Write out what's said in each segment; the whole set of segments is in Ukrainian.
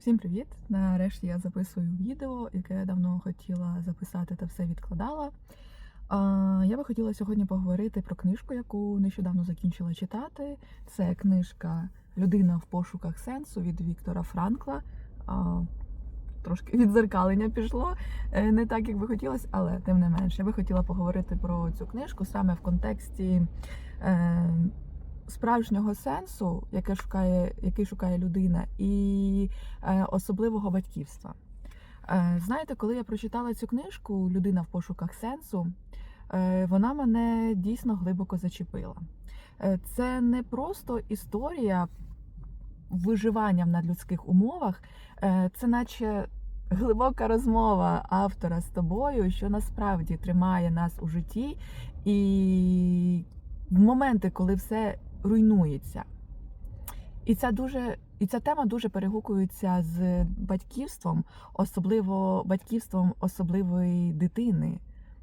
Всім привіт! Нарешті я записую відео, яке я давно хотіла записати та все відкладала. Я би хотіла сьогодні поговорити про книжку, яку нещодавно закінчила читати. Це книжка Людина в пошуках сенсу від Віктора Франкла. Трошки відзеркалення пішло, Е, не так, як би хотілося, але тим не менше, я би хотіла поговорити про цю книжку саме в контексті е, справжнього сенсу, яке шукає, який шукає людина, і е, особливого батьківства. Е, знаєте, коли я прочитала цю книжку Людина в пошуках сенсу, е, вона мене дійсно глибоко зачепила. Це не просто історія виживання в надлюдських умовах, це наче глибока розмова автора з тобою, що насправді тримає нас у житті, і в моменти, коли все руйнується. І ця дуже і ця тема дуже перегукується з батьківством, особливо батьківством особливої дитини,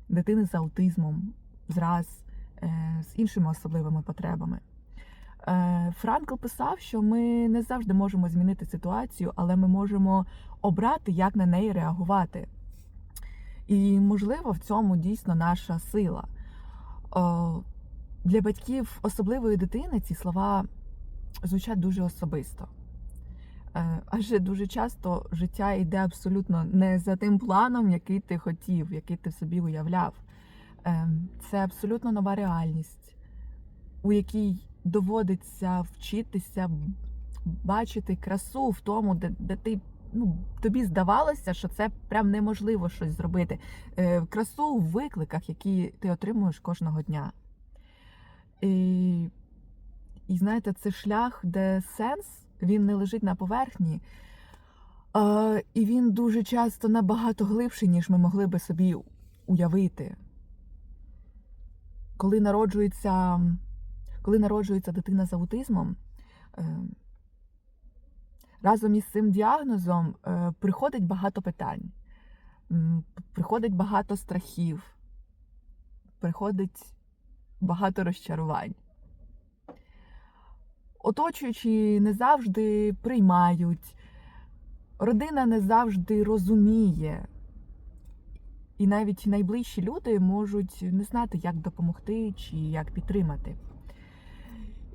дитини з аутизмом, зраз, е, з іншими особливими потребами. Е, Франкл писав, що ми не завжди можемо змінити ситуацію, але ми можемо обрати, як на неї реагувати. І, можливо, в цьому дійсно наша сила. Для батьків особливої дитини ці слова звучать дуже особисто. Е, Адже дуже часто життя йде абсолютно не за тим планом, який ти хотів, який ти собі уявляв. Е, Це абсолютно нова реальність, у якій доводиться вчитися бачити красу в тому, де, де ти ну, тобі здавалося, що це прям неможливо щось зробити. Е, Красу в викликах, які ти отримуєш кожного дня. І, і знаєте, це шлях, де сенс він не лежить на поверхні, а, і він дуже часто набагато глибший, ніж ми могли би собі уявити. Коли народжується, коли народжується дитина з аутизмом, е, разом із цим діагнозом е, приходить багато питань, приходить багато страхів, приходить багато розчарувань. Оточуючі не завжди приймають, родина не завжди розуміє, і навіть найближчі люди можуть не знати, як допомогти чи як підтримати.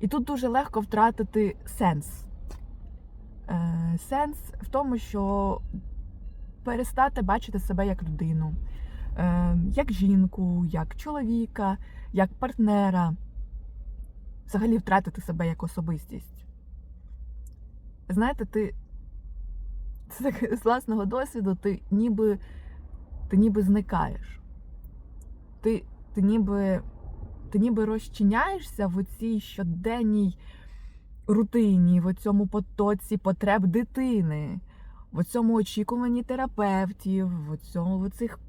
І тут дуже легко втратити сенс. Е, Сенс в тому, що перестати бачити себе як людину, як жінку, як чоловіка, як партнера, взагалі втратити себе як особистість. Знаєте, ти це так, з власного досвіду, ти ніби ти ніби зникаєш. Ти, ти ніби ти ніби розчиняєшся в цій щоденній рутині, в цьому потоці потреб дитини, в цьому очікуванні терапевтів, в цьому в цих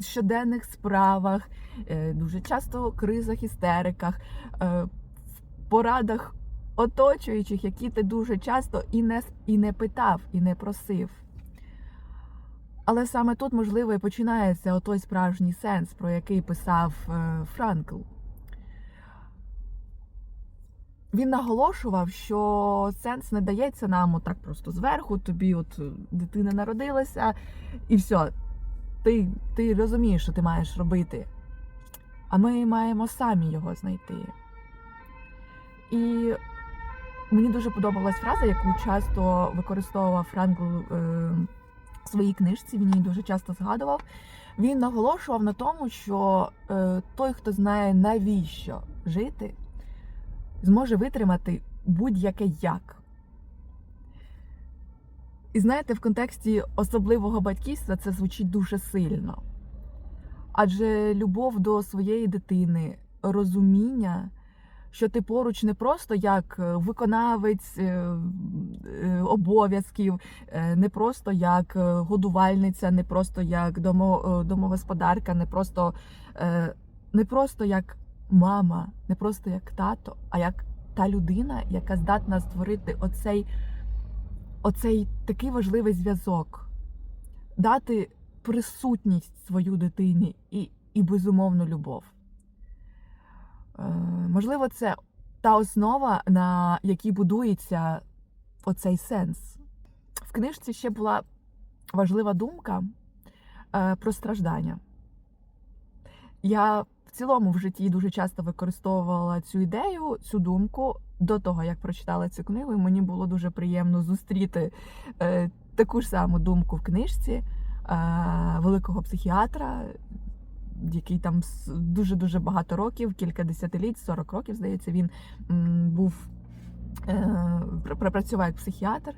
щоденних справах, е, дуже часто в кризах, істериках, е, в порадах оточуючих, які ти дуже часто і не, і не питав, і не просив. Але саме тут, можливо, і починається отой справжній сенс, про який писав е, Франкл. Він наголошував, що сенс не дається нам отак просто зверху. Тобі, от дитина народилася, і все, ти, ти розумієш, що ти маєш робити. А ми маємо самі його знайти. І мені дуже подобалась фраза, яку часто використовував Франкл е, в своїй книжці. Він її дуже часто згадував. Він наголошував на тому, що е, той, хто знає, навіщо жити, зможе витримати будь-яке як. І знаєте, в контексті особливого батьківства це звучить дуже сильно. Адже любов до своєї дитини, розуміння, що ти поруч не просто як виконавець е, е, обов'язків, е, не просто як годувальниця, не просто як домогосподарка, не просто, не просто як мама, не просто як тато, а як та людина, яка здатна створити оцей, оцей такий важливий зв'язок, дати присутність свою дитині і, і безумовну любов. Е, можливо, це та основа, на якій будується оцей сенс, в книжці ще була важлива думка е, про страждання. Я в цілому в житті дуже часто використовувала цю ідею, цю думку до того, як прочитала цю книгу, і мені було дуже приємно зустріти е, таку ж саму думку в книжці е, великого психіатра, який там дуже дуже багато років, кілька десятиліть, 40 років, здається, він м, був е, працював як психіатр.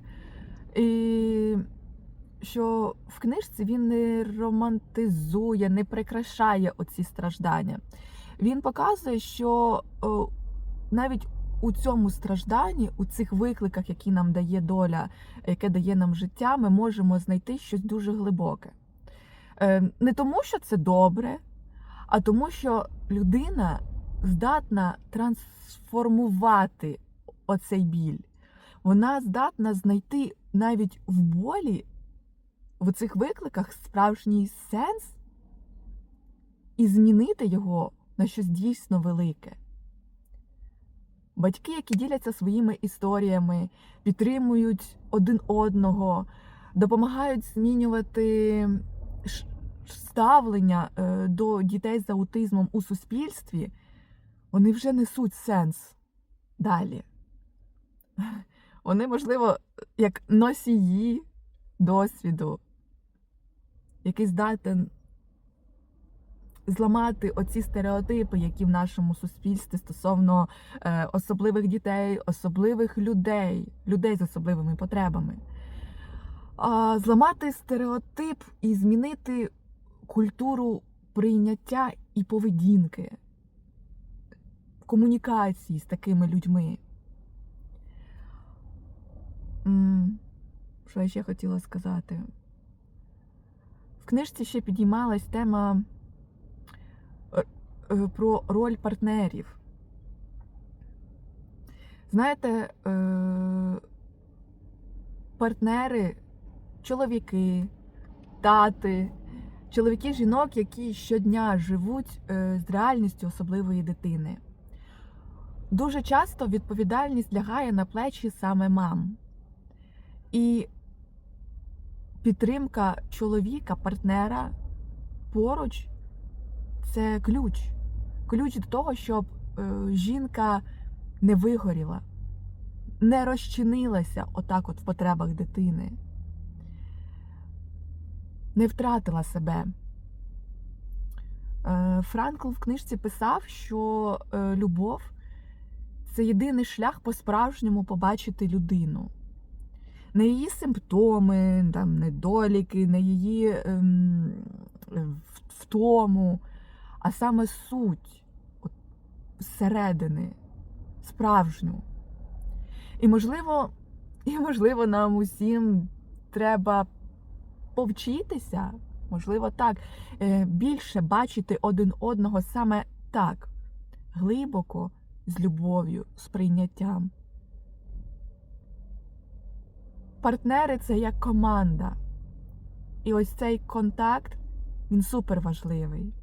І що в книжці він не романтизує, не прикрашає оці страждання. Він показує, що навіть у цьому стражданні, у цих викликах, які нам дає доля, яке дає нам життя, ми можемо знайти щось дуже глибоке. Е, не тому, що це добре, а тому, що людина здатна трансформувати оцей біль. Вона здатна знайти навіть в болі, в цих викликах справжній сенс і змінити його на щось дійсно велике. Батьки, які діляться своїми історіями, підтримують один одного, допомагають змінювати ставлення е, до дітей з аутизмом у суспільстві, вони вже несуть сенс далі. Вони, можливо, як носії досвіду, який здатен зламати оці стереотипи, які в нашому суспільстві стосовно е, особливих дітей, особливих людей, людей з особливими потребами. Зламати стереотип і змінити культуру прийняття і поведінки, комунікації з такими людьми. Що я ще хотіла сказати? В книжці ще підіймалась тема про роль партнерів. Знаєте, е, партнери, чоловіки, тати, чоловіки жінок, які щодня живуть з реальністю особливої дитини. Дуже часто відповідальність лягає на плечі саме мам. І підтримка чоловіка, партнера поруч це ключ. Ключ до того, щоб е, жінка не вигоріла, не розчинилася отак от в потребах дитини, не втратила себе. Е, Франкл в книжці писав, що е, любов це єдиний шлях по-справжньому побачити людину не її симптоми, там, недоліки, не її ем, втому, а саме суть от, зсередини, справжню. І, можливо, і, можливо, нам усім треба повчитися, можливо, так, е, більше бачити один одного саме так, глибоко, з любов'ю, з прийняттям. Партнери це як команда. І ось цей контакт, він супер важливий.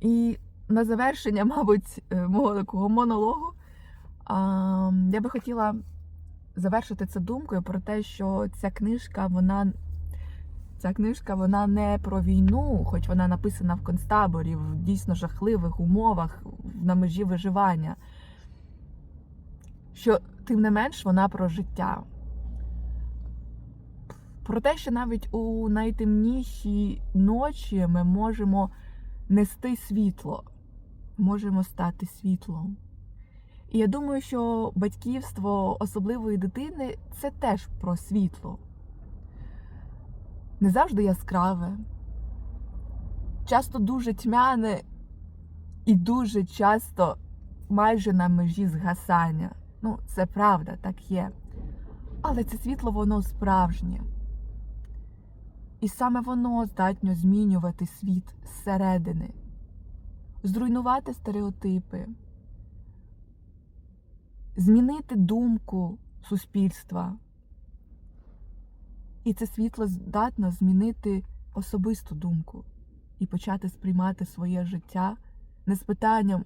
І на завершення, мабуть, е, мого такого монологу, я би хотіла завершити це думкою про те, що ця книжка, вона ця книжка вона не про війну, хоч вона написана в концтаборі, в дійсно жахливих умовах на межі виживання що тим не менш вона про життя. Про те, що навіть у найтемніші ночі ми можемо нести світло, можемо стати світлом. І я думаю, що батьківство особливої дитини це теж про світло. Не завжди яскраве, часто дуже тьмяне і дуже часто майже на межі згасання. Ну, це правда, так є. Але це світло, воно справжнє. І саме воно здатньо змінювати світ зсередини, зруйнувати стереотипи, змінити думку суспільства. І це світло здатно змінити особисту думку і почати сприймати своє життя не з питанням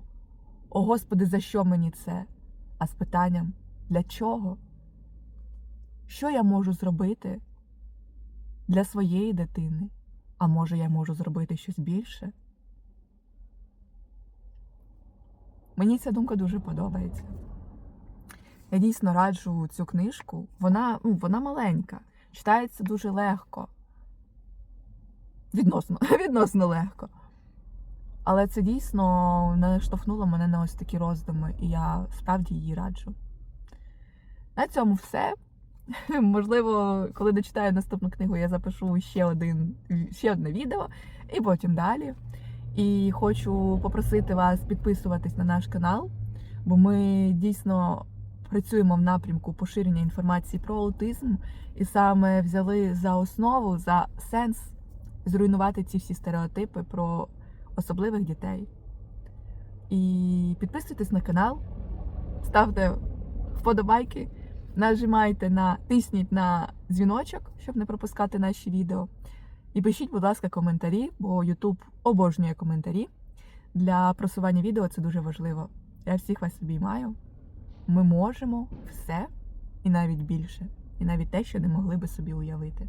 О Господи, за що мені це? а з питанням Для чого? Що я можу зробити для своєї дитини? А може, я можу зробити щось більше? Мені ця думка дуже подобається. Я дійсно раджу цю книжку. Вона, ну, вона маленька, читається дуже легко. Відносно, відносно легко. Але це дійсно наштовхнуло мене на ось такі роздуми, і я справді її раджу. На цьому все. Можливо, коли дочитаю наступну книгу, я запишу ще, один, ще одне відео і потім далі. І хочу попросити вас підписуватись на наш канал, бо ми дійсно працюємо в напрямку поширення інформації про аутизм і саме взяли за основу, за сенс зруйнувати ці всі стереотипи про особливих дітей. І підписуйтесь на канал, ставте вподобайки, нажимайте на тисніть на дзвіночок, щоб не пропускати наші відео. І пишіть, будь ласка, коментарі, бо YouTube обожнює коментарі. Для просування відео це дуже важливо. Я всіх вас обіймаю. Ми можемо все і навіть більше, і навіть те, що не могли би собі уявити.